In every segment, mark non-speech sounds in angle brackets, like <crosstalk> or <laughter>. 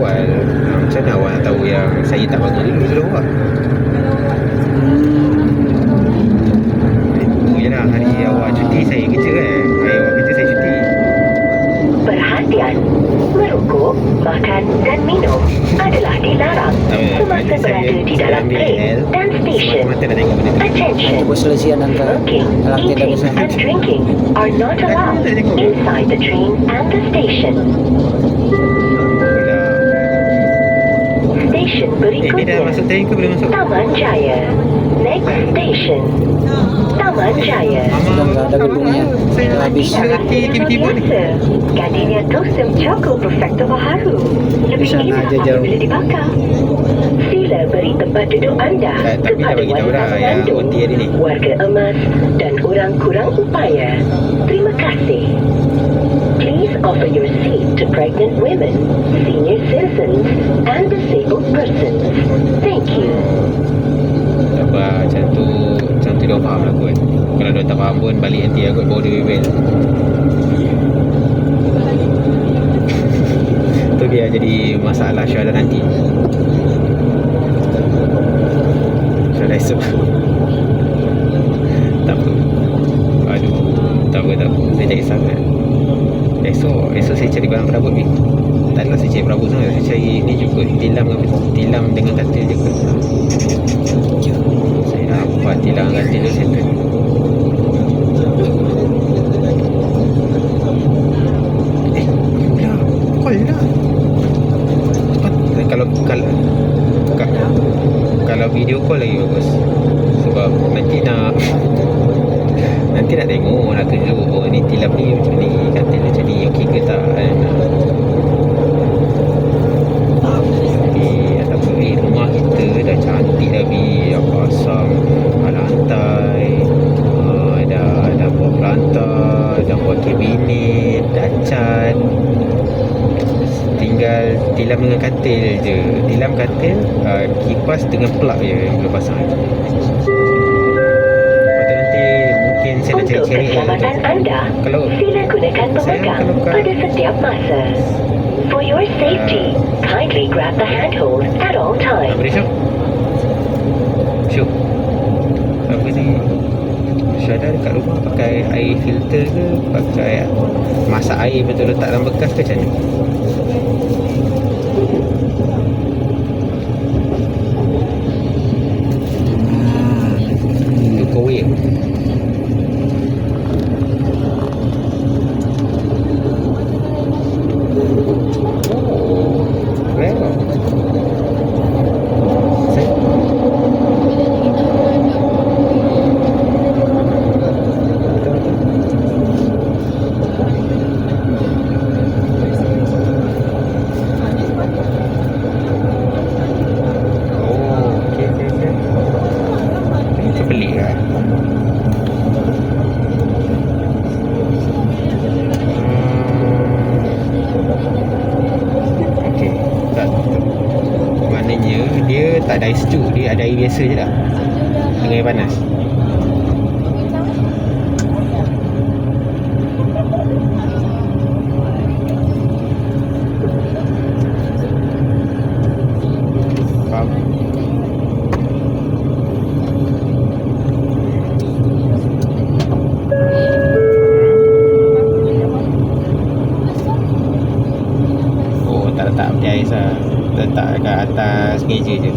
awal. Macam mana awak nak tahu yang Saya tak bangun dulu sebelum awak? Itu je lah Hari awak cuti saya kerja kan? Hari awak kerja saya cuti. Perhatian, merokok, makan dan minum adalah dilarang. Semasa berada di dalam train dan stesen. Attention, smoking, eating bisa. and drinking are not allowed inside the train and the station. Stesen Eh ni dah masuk berikutnya, train ke belum masuk? Taman Jaya. Next station, Taman Jaya. Enggak ada gedungnya. Saya nak habis. pergi lelaki tiba-tiba ni Gardenia Tosum Choco Perfecto baharu. Lebih Sana indah aja jauh. apabila dibakar. Sila beri tempat duduk anda Tak, tapi dah kepada bagi tahu wanita dah yang mengandung, OT hari ni. warga emas dan orang kurang upaya. Terima kasih. Please offer your seat to pregnant women, senior citizens, and persons. Thank you. Tak apa macam tu Macam tu dia faham lah kot Kalau dia tak faham pun Balik nanti aku bawa dia bebel. Tu biar jadi masalah Syuhada nanti Syuhada esok. Tak apa. Aduh Tak apa tak apa. Saya tak kisah kan Esok Esok saya cari barang perabot ni. Tak adalah saya cari perabot semua Saya cari ni juga. Tilam dengan Tilam dengan katil je kot saya dapat tilang katil dia settle Kalau ka- Kalau video call lagi bagus. Sebab nanti nak <laughs> Nanti nak tengok Nak tunjuk Oh ni tilam ni macam ni. Katil macam ni. Okey ke tak kan Tapi tak apa eh, rumah kita dah cantik dah bi Dah pasang lantai uh, Dah, dah buat pelantar Dah buat kabinet Dah cat Tinggal tilam dengan katil je. Tilam katil uh, Kipas dengan plug je belum pasang. Lepas tu nanti Mungkin saya nak Untuk cari-cari lah. keselamatan untuk- anda, Kalau sila gunakan pemegang pada setiap masa. For your safety, kindly grab the handhold at all times. dia Syuk? Syuk. Apa ni? Syuhada dekat rumah pakai air filter ke? Pakai Masak air betul letak dalam bekas ke macam mana Itu kowe Oh Well Saya Oh, okey okey okey. Ini macam pelik lah. Hmm. Okey, tak. Maknanya dia tak ada air sejuk, dia ada air biasa je lah. Dengan air panas. Oh, tak letak peti ais lah. Letak kat atas meja je.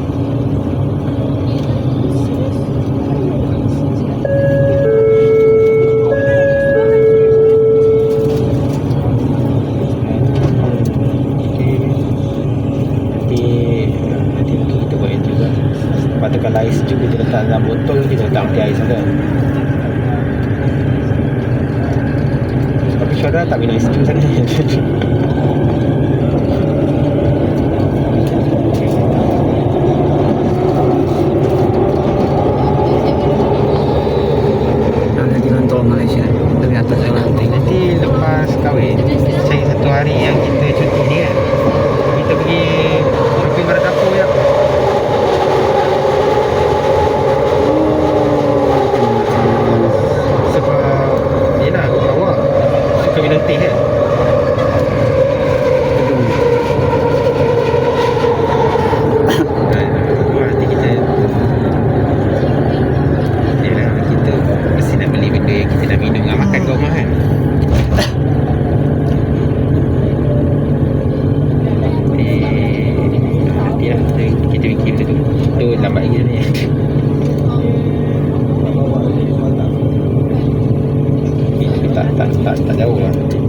Nanti mungkin kita buat yang tu kalau air sejuk kita letak dalam botol kita letak peti ais kan. Tapi Syara tak minum air sejuk sangat. <laughs> nak minum nak makan kau mahal kan? tak tak tak tak jauh lah.